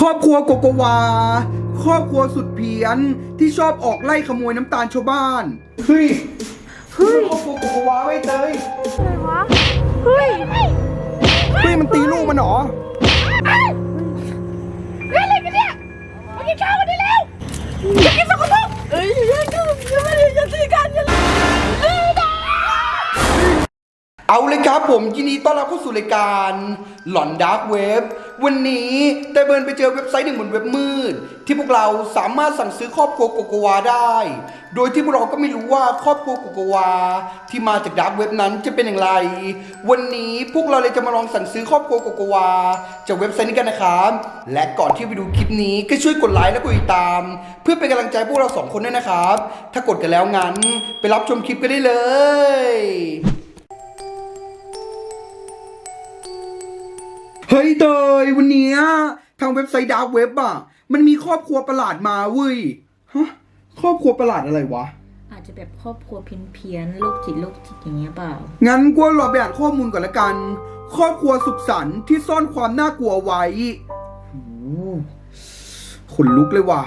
ครอบครัวโกโกวา ครอบครัวสุดเพี้ยนที่ชอบออกไล่ขโมยน้ำตาลชาวบ้านเฮ้ยเฮ้ยครอบครัวโกโกวาไว้เตยอะไรวะเฮ้ยเฮ้ยมันตีลูกมันเหรอเฮ้ยอะไรกันเนี่ยมากินข้าวกันได้แล้วอย่ากินสกปรกเอ้ยอย่ากินอย่ามาเรียนจะตีกันอย่าเลยเอ้ยนะเอาเลยครับผมยินดีต้อนรับเข้าสู่รายการหลอนดาร์กเว็บ วันนี้แต่เบิร์นไปเจอเว็บไซต์หนึ่งบนเว็บมืด ที่พวกเราสามารถสั่งซื้อครอบครัวโกโกวาได้ โดยที่พวกเราก็ไม่รู้ว่าครอบครัวโกโกวาที่มาจากดาร์กเว็บนั้นจะเป็นอย่างไร วันนี้พวกเราเลยจะมาลองสั่งซื้อครอบครัวโกโกวาจากเว็บไซต์นี้กันนะครับและก่อนที่ไปดูคลิปนี้ก็ช่วยกดไลค์และกดติดตาม เพื่อเป็นกำลังใจพวกเราสองคนด้วยนะครับ ถ้ากดกันแล้วงั้น ไปรับชมคลิปกันได้เลย เฮ้ยเตยวันเนี้ยทางเว็บไซต์ดาร์กเว็บอะ มันมีครอบครัวประหลาดมาเว้ยฮะครอบครัวประหลาดอะไรวะ อาจจะแบบครอบครัวเพี้ยนๆโรคจิตโรคจิตอย่างเงี้ยเปล่า งั้นกูรอไปอ่านข้อมูลก่อนละกัน ครอบครัวสุขสันต์ที่ซ่อนความน่ากลัวไว้โอ้โหขนลุกเลยว่ะ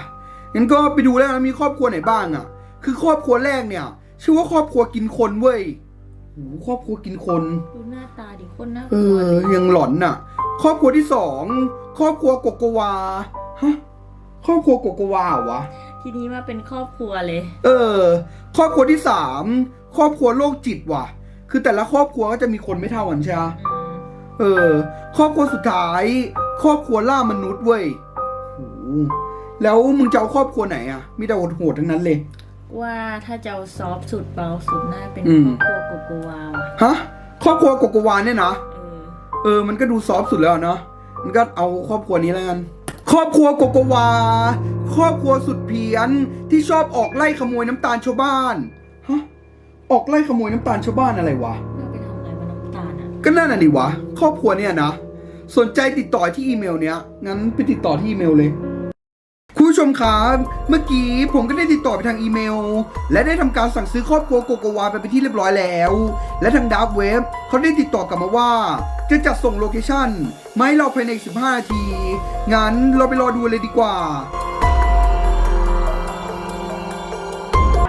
งั้นก็ไปดูแล้วนะมีครอบครัวไหนบ้างอะ คือครอบครัวแรกเนี่ย ชื่อว่าครอบครัวกินคนเว้ยโอ้โหครอบครัวกินคน ดูหน้าตาดิคนน่ากเอลัวอ ยังหลอนน่ะ ครอบครัวที่สองครอบครัวโกโกวาฮะครอบครัวโกโกวาเหรอวะทีนี้มาเป็นครอบครัวเลย เออ ครอบครัวที่สามครอบครัวโรคจิตว่ะ คือแต่ละครอบครัวก็จะมีคนไม่เท่ากันใช่ไหมอืมเออ ครอบครัวสุดท้าย ครอบครัวล่ามนุษย์เว้ยโอ้โหแล้วมึงจะเอาครอบครัวไหนอะ มีแต่โหดๆทั้งนั้นเลย ว่าถ้าจะเอาซอฟต์สุดเบาสุดน่าเป็นอืคมรอบครัวโกโกวาว่ะฮะ ครอบครัวโกโกวาเนี่ยนะ เออเออ มันก็ดูซอฟต์สุดแล้วอะเนาะมันก็เอาครอบครัวนี้แล้วกัน ครอบครัวโกโกวา ครอบครัวสุดเพี้ยนที่ชอบออกไล่ขโมยน้ำตาลชาวบ้านฮะออกไล่ขโมยน้ำตาลชาวบ้านอะไรวะน่าไปทำอะไรมาน้ำตาลอะ ก็นั่นน่ะดิวะ ครอบครัวเนี่ยนะ สนใจติดต่อที่อีเมลเนี้ย งั้นไปติดต่อที่อีเมลเลย คุณผู้ชมครับเมื่อกี้ผมก็ได้ติดต่อไปทางอีเมล และได้ทำการสั่งซื้อครอบครัวโกโกวาไปเป็นที่เรียบร้อยแล้ว และทางดาร์กเว็บเขาได้ติดต่อกลับมาว่า จะจัดส่งโลเคชั่นมาให้เราภายในอีก15 นาที งั้นเราไปรอดูเลยดีกว่า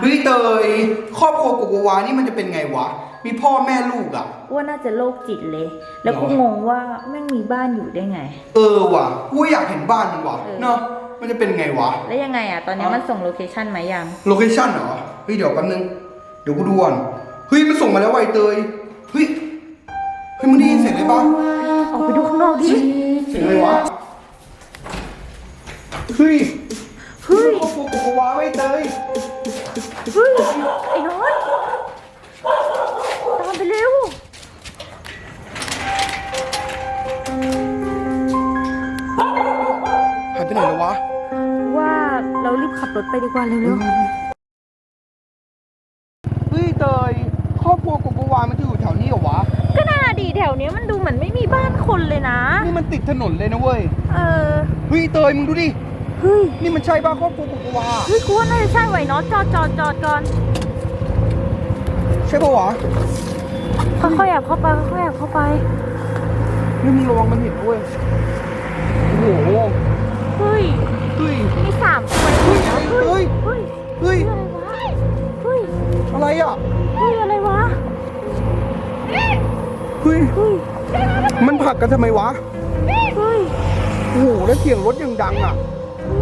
เฮ้ยเตยครอบครัวโกโกวานี่มันจะเป็นไงวะ มีพ่อแม่ลูกอะว่าน่าจะโรคจิตเลย แล้วก็งงว่าแม่งมีบ้านอยู่ได้ไง เออว่ะกูอยากเห็นบ้านมันว่ะเออเนาะมันจะเป็นไงวะ แล้วยังไงอะตอนนี้มันส่งโลเคชันมายัง โลเคชั่นเหรอ เฮ้ยเดี๋ยวแป๊บนึง เดี๋ยวกูดูก่อน เฮ้ยมันส่งมาแล้วไวะไอ้เตยเฮ้ยเฮ้ยมึงได้ยินเสียงอะไรปะออกไปดูข้างนอกดิ เสียงอะไรวะ เฮ้ยเฮ้ยครอบครัวโกโกวาไว้เตยเฮ้ย ไอ้น้อยตามไปเร็ว หายไปไหนแล้ววะ ว่าเรารีบขับรถไปดีกว่าเร็วเฮ้ยเตย ครอบครัวโกโกวามันจะอยู่แถวนี้เหรอวะ ๆก็น่าดีแถ วเนี้ยมันดูเหมือนไม่มีบ้านคนเลยนะ นี่มันติดถนนเลยนะเว้ย เออ เฮ้ยเตยมึงดูดิ เฮ้ย นี่มันใช่ป่ะครอบครัวโกโกวาเฮ้ยกูว่าน่าจะใช่ไหวเนาะจอดจอดจอดก่อน ใช่ป่ะวะค่อยๆแอบเข้าไปค่อยๆแอบเข้าไป นี่มึงระวังมันเห็นด้วยโอ้โห เฮ้ย เฮ้ย มีสามตัวเฮ้ยนะเฮ้ย เฮ้ย เฮ้ย เฮ้ย อะไรอะเฮ้ย อะไร เฮ้ยมันผลักกันทำไมวะเฮ้ยเฮ้ยโอ้โหแล้วเสียงรถยังดังอะ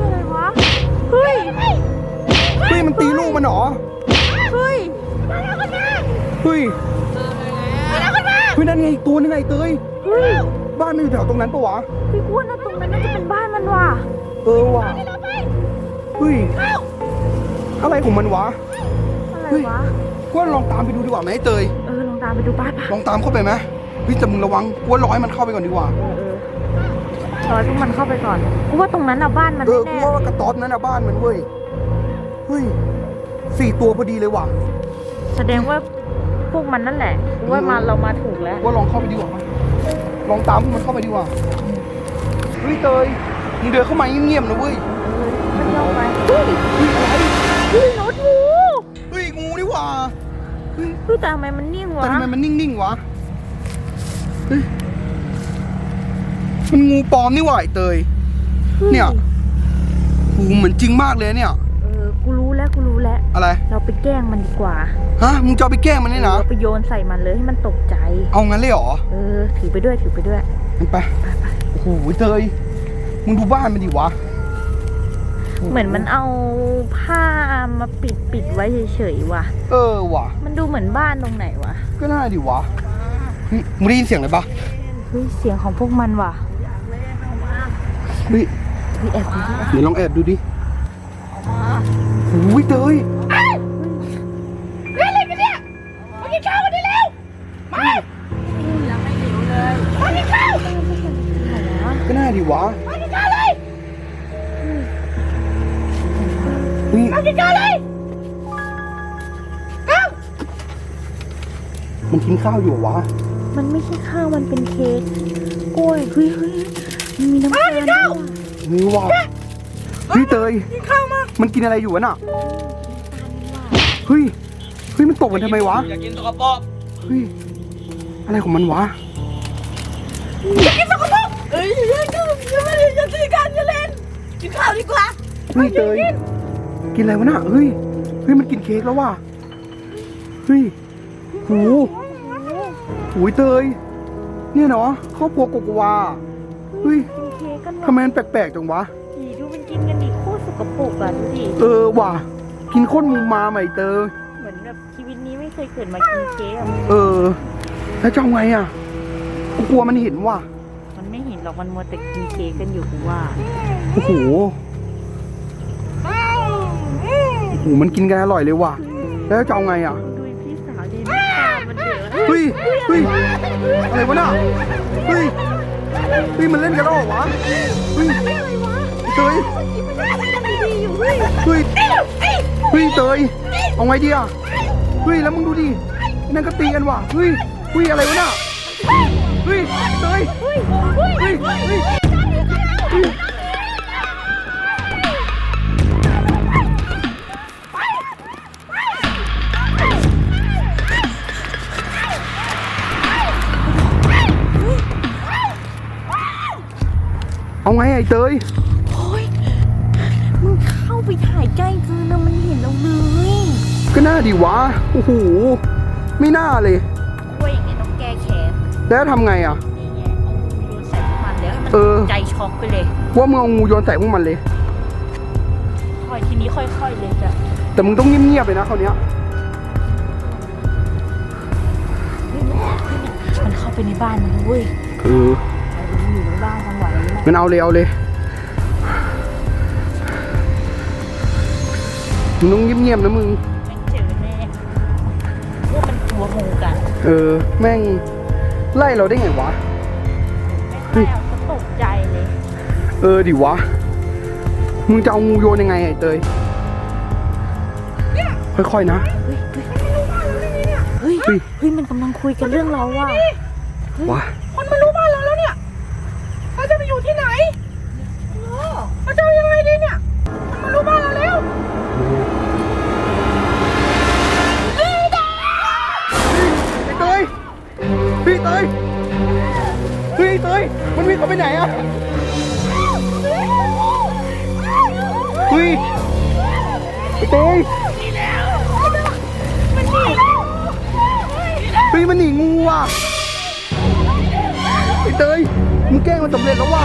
อะไรวะเฮ้ยเฮ้ยมันตีลูกมันเหรอเฮ้ยเฮ้ยเฮ้ยนั่นไงอีกตัวนึงไงเตยเฮ้ยบ้านมันอยู่แถวตรงนั้นปะวะพี่อ้วนนะตรงนั้นน่าจะเป็นบ้านมันว่ะเออว่ะเฮ้ยอะไรของมันวะอะไรเฮ้ยวะกว่าลองตามไปดูดีกว่าไหมไอ้เตยเออลองตามไปดูบ้านปะลองตามเข้าไปไหม เฮ้ยแต่มึงระวังกว่าร้อยมันเข้าไปก่อนดีกว่าเออเออรอยพวกมันเข้าไปก่อนกูว่าตรงนั้นน่ะบ้านมันเออแน่กูว่ากระต๊อบนั้นน่ะบ้านมันเว้ยเฮ้ยสี่ตัวพอดีเลยว่ะๆแสดงว่าพวกมันนั่นแหละกูว่ามาเรามาถูกแล้วว่าลองเข้าไปดีกว่าไหมลองตามพวกมันเข้าไปดีกว่าเฮ้ยเตยมึงเดินเข้ามาเงียบๆนะเว้ยมันเที่ยวไปเฮ้ยเฮ้ยอะไรเฮ้ยรถงูเฮ้ยงูนี่หว่าเฮ้ย เฮ้ยแต่ทำไมมันนิ่งแต่วะทำไมมันนิ่งๆวะเฮ้ยมันงูปลอมนี่หว่าไอ้เตยเเนี่ยโอ้โหเหมือนจริงมากเลยเนี่ย เออ กูรู้แล้ว กูรู้แล้ว อะไร เราไปแกล้งมันดีกว่า ฮะ มึงจะเอาไปแกล้งมันเนี่ยนะเราไปโยนใส่มันเลยให้มันตกใจ เอางั้นเลยเหรอ เออ ถือไปด้วย ถือไปด้วยงั้นไป โอ้โหเตย มึงดูบ้านมันดิวะ เหมือนมันเอาผ้ามาปิดปิดไว้เฉยๆว่ะ เออว่ะ มันดูเหมือนบ้านตรงไหนวะ ก็น่าดิวะนี่ มึงได้ยินเสียงอะไรปะเฮ้ยเสียงของพวกมันว่ะเฮ้ยเฮ้ยแอบดูดิเดี๋ยวลองแอบดูดิโอ้ยเตยเล่นอะไรกันเนี่ยมากินข้าวกันได้แล้วมายังไม่หิวเลยมากินข้าวก็น่าดิวะมากินข้าวเลยเฮ้ยมากินข้าวเลยข้าวมันกินข้าวอยู่เหรอวะ มันไม่ใช่ข้าวมันเป็นเค้กกล้วยเฮ้ยเฮ้ยมันมีน้ำตาลด้วยว่ะเฮ้ยว่ะเฮ้ยเตยกินข้าวมามันกินอะไรอยู่วะน่ะเฮ้ยเฮ้ยมันตกกันทำไมวะอยากกินสกปรกเฮ้ยอะไรของมันวะอยากกินสกปรกเอ้ยอย่าเล่นอย่าไม่ได้อย่าตีกันอย่าเล่นกินข้าวดีกว่าเฮ้ยเตยกินอะไรวะน่ะเฮ้ยเฮ้ยมันกินเค้กแล้วว่ะเฮ้ยโห โหยเตย เนี่ยเนาะครอบครัวโกโกวาเฮ้ยกินเค้กกันทำไมมันแปลกๆจังวะดีดูมันกินกันดิโคตรสกปรกอะดูดิเออว่ะ กินโค้นมูมาใหม่เตย เหมือนแบบชีวิตนี้ไม่เคยเกิดมากินเค้กอะเออ แล้วจะเอาไงอะกูกลัวมันเห็นว่ะ มันไม่เห็นหรอกมันมัวแต่กินเค้กกันอยู่กูว่าโอ้โห โอ้โห มันกินกันอร่อยเลยว่ะ แล้วจะเอาไงอะ ดูพี่สาวดิน้ำตามัน เฮ้ยเฮ้ยอะไรวะน่ะเฮ้ยเฮ้ยมันเล่นกันแล้วเหรอวะเฮ้ยเตยเฮ้ยเฮ้ยเตยเอาไงดีอะเฮ้ยแล้วมึงดูดินั่นก็ตีกันว่ะเฮ้ยเฮ้ยอะไรวะน่ะเฮ้ยเตยเฮ้ยเฮ้ยเฮ้ย เอาไงไอ้เตยโอ้ยมึงเข้าไปถ่ายใกล้เกินนะมันเห็นเราเลยก็น่าดีวะโอ้โหไม่น่าเลยคุยอย่างนี้ต้องแก้แค้นแล้วทำไงอะนี่ไงเอาโยนใส่พวกมันแล้วให้มันเออ ใจช็อกไปเลย ว่ามึงเอางูโยนใส่พวกมันเลย ค่อยทีนี้ค่อยๆเลยจ้ะแต่มึงต้องเงียบๆเลยนะคราวเนี้ยมันเข้าไปในบ้านมันเว้ยเออ มันอยู่ในบ้านจังหวะนี้แหละ งั้นเอาเลยเอาเลยมึงต้องเงียบๆนะมึง ไม่เจอแน่ว่ามันกลัวงูกันเออ แม่ง ไล่เราได้ไงวะ ไม่ค่อยเอาก็ตกใจเลยเออดิวะ มึงจะเอางูโยนยังไงไอ้เตย ค่อยๆนะ เฮ้ยเฮ้ยเฮ้ยมันกำลังคุยกันเรื่องเราว่ะวะ คนมารู้ ไปไหนอะเฮ้ยไอ้เตยเฮ้ยมันหนีงูว่ะไอ้เตยมึงแกล้งมันสำเร็จแล้วว่ะ